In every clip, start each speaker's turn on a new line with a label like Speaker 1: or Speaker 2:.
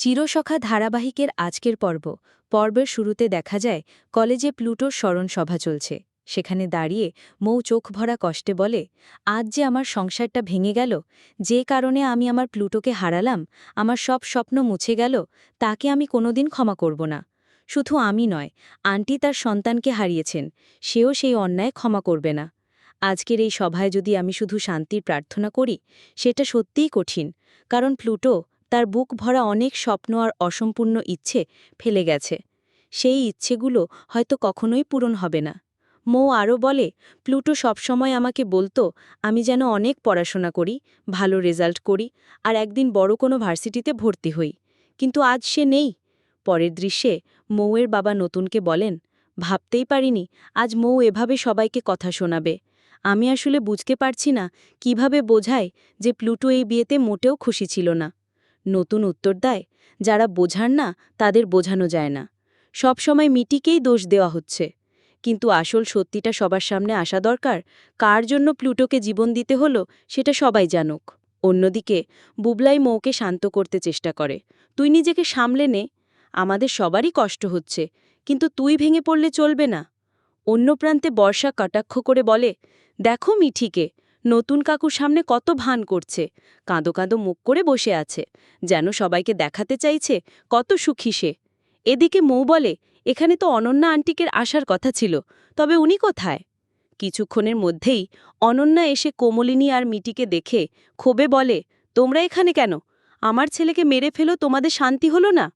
Speaker 1: চিরসখা ধারাবাহিকের আজকের পর্ব। পর্বের শুরুতে দেখা যায়, কলেজে প্লুটোর স্মরণ সভা চলছে। সেখানে দাঁড়িয়ে মৌ চোখ ভরা কষ্টে বলে, আজ যে আমার সংসারটা ভেঙে গেল, যে কারণে আমি আমার প্লুটোকে হারালাম, আমার সব স্বপ্ন মুছে গেল, তাকে আমি কোনোদিন ক্ষমা করব না। শুধু আমি নয়, আন্টি তার সন্তানকে হারিয়েছেন, সেও সেই অন্যায় ক্ষমা করবে না। আজকের এই সভায় যদি আমি শুধু শান্তির প্রার্থনা করি, সেটা সত্যিই কঠিন, কারণ প্লুটো তার বুক ভরা অনেক স্বপ্ন আর অসম্পূর্ণ ইচ্ছে ফেলে গেছে। সেই ইচ্ছেগুলো হয়তো কখনোই পূরণ হবে না। মৌ আরও বলে, প্লুটো সবসময় আমাকে বলতো, আমি যেন অনেক পড়াশোনা করি, ভালো রেজাল্ট করি, আর একদিন বড় কোনো ভার্সিটিতে ভর্তি হই। কিন্তু আজ সে নেই। পরের দৃশ্যে মৌয়ের বাবা নতুনকে বলেন, ভাবতেই পারিনি, আজ মৌ এভাবে সবাইকে কথা শোনাবে। আমি আসলে বুঝতে পারছি না, কীভাবে বোঝায় যে প্লুটো এই বিয়েতে মোটেও খুশি ছিল না। নতুন উত্তর দেয়, যারা বোঝার না, তাদের বোঝানো যায় না। সবসময় মিটিকেই দোষ দেওয়া হচ্ছে। কিন্তু আসল সত্যিটা সবার সামনে আসা দরকার, কার জন্য প্লুটোকে জীবন দিতে হলো, সেটা সবাই জানুক। অন্যদিকে, বুবলাই মৌকে শান্ত করতে চেষ্টা করে। তুই নিজেকে সামলে নে, আমাদের সবারই কষ্ট হচ্ছে, কিন্তু তুই ভেঙে পড়লে চলবে না। অন্য প্রান্তে বর্ষা কটাক্ষ করে বলে, দেখো মিঠিকে নতুন কাকুর সামনে কত ভান করছে। কাঁদো কাঁদো মুখ করে বসে আছে। যেন সবাইকে দেখাতে চাইছে কত সুখী সে। এদিকে মৌ বলে, এখানে তো অনন্যা আন্টিকের আসার কথা ছিল, তবে উনি কোথায়? কিছুক্ষণের মধ্যেই অনন্যা এসে কোমলিনী আর মিটিকে দেখে ক্ষোভে বলে, তোমরা এখানে কেন? আমার ছেলেকে মেরে ফেলো, তোমাদের শান্তি হলো না?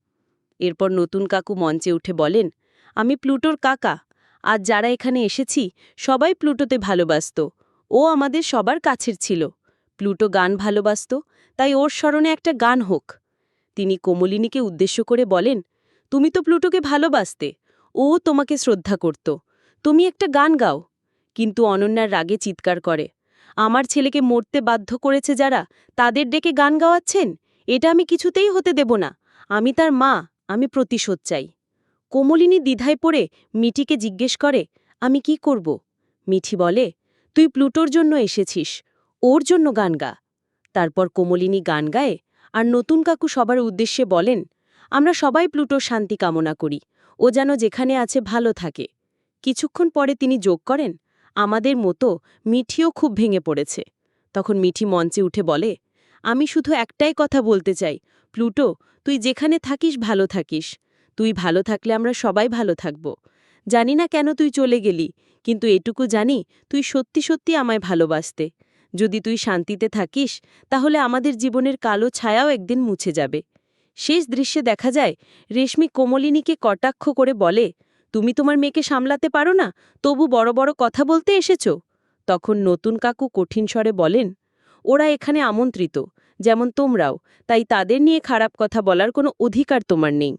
Speaker 1: এরপর নতুন কাকু মঞ্চে উঠে বলেন, আমি প্লুটোর কাকা আজ যারা এখানে এসেছি, সবাই প্লুটোতে ভালোবাসত। ও আমাদের সবার কাছের ছিল। প্লুটো গান ভালোবাসত, তাই ওর স্মরণে একটা গান হোক। তিনি কোমলিনীকে উদ্দেশ্য করে বলেন, তুমি তো প্লুটোকে ভালোবাসতে, ও তোমাকে শ্রদ্ধা করত। তুমি একটা গান গাও। কিন্তু অনন্যার রাগে চিৎকার করে, আমার ছেলেকে মরতে বাধ্য করেছে যারা, তাদের ডেকে গান গাওয়াচ্ছেন? এটা আমি কিছুতেই হতে দেব না। আমি তার মা, আমি প্রতিশোধ চাই। কোমলিনী দ্বিধায় পড়ে মিঠিকে জিজ্ঞেস করে, আমি কি করব? মিঠি বলে তুই প্লুটোর জন্য এসেছিস, ওর জন্য গান গা। তারপর কোমলিনী গান গায় আর নতুন কাকু সবার উদ্দেশ্যে বলেন, আমরা সবাই প্লুটোর শান্তি কামনা করি, ও যেন যেখানে আছে ভালো থাকে। কিছুক্ষণ পরে তিনি যোগ করেন, আমাদের মতো মিঠিও খুব ভেঙে পড়েছে। তখন মিঠি মঞ্চে উঠে বলে, আমি শুধু একটাই কথা বলতে চাই, প্লুটো, তুই যেখানে থাকিস ভালো থাকিস। তুই ভালো থাকলে আমরা সবাই ভালো থাকব। জানি না কেন তুই চলে গেলি, কিন্তু এটুকু জানি তুই সত্যি সত্যি আমায় ভালোবাসতে। যদি তুই শান্তিতে থাকিস, তাহলে আমাদের জীবনের কালো ছায়াও একদিন মুছে যাবে। শেষ দৃশ্যে দেখা যায়, রেশমি কোমলিনীকে কটাক্ষ করে বলে, তুমি তোমার মেয়েকে সামলাতে পারো না? তবু বড় বড় কথা বলতে এসেছ? তখন নতুন কাকু কঠিন স্বরে বলেন, ওরা এখানে আমন্ত্রিত, যেমন তোমরাও, তাই তাদের নিয়ে খারাপ কথা বলার কোনো অধিকার তোমার নেই।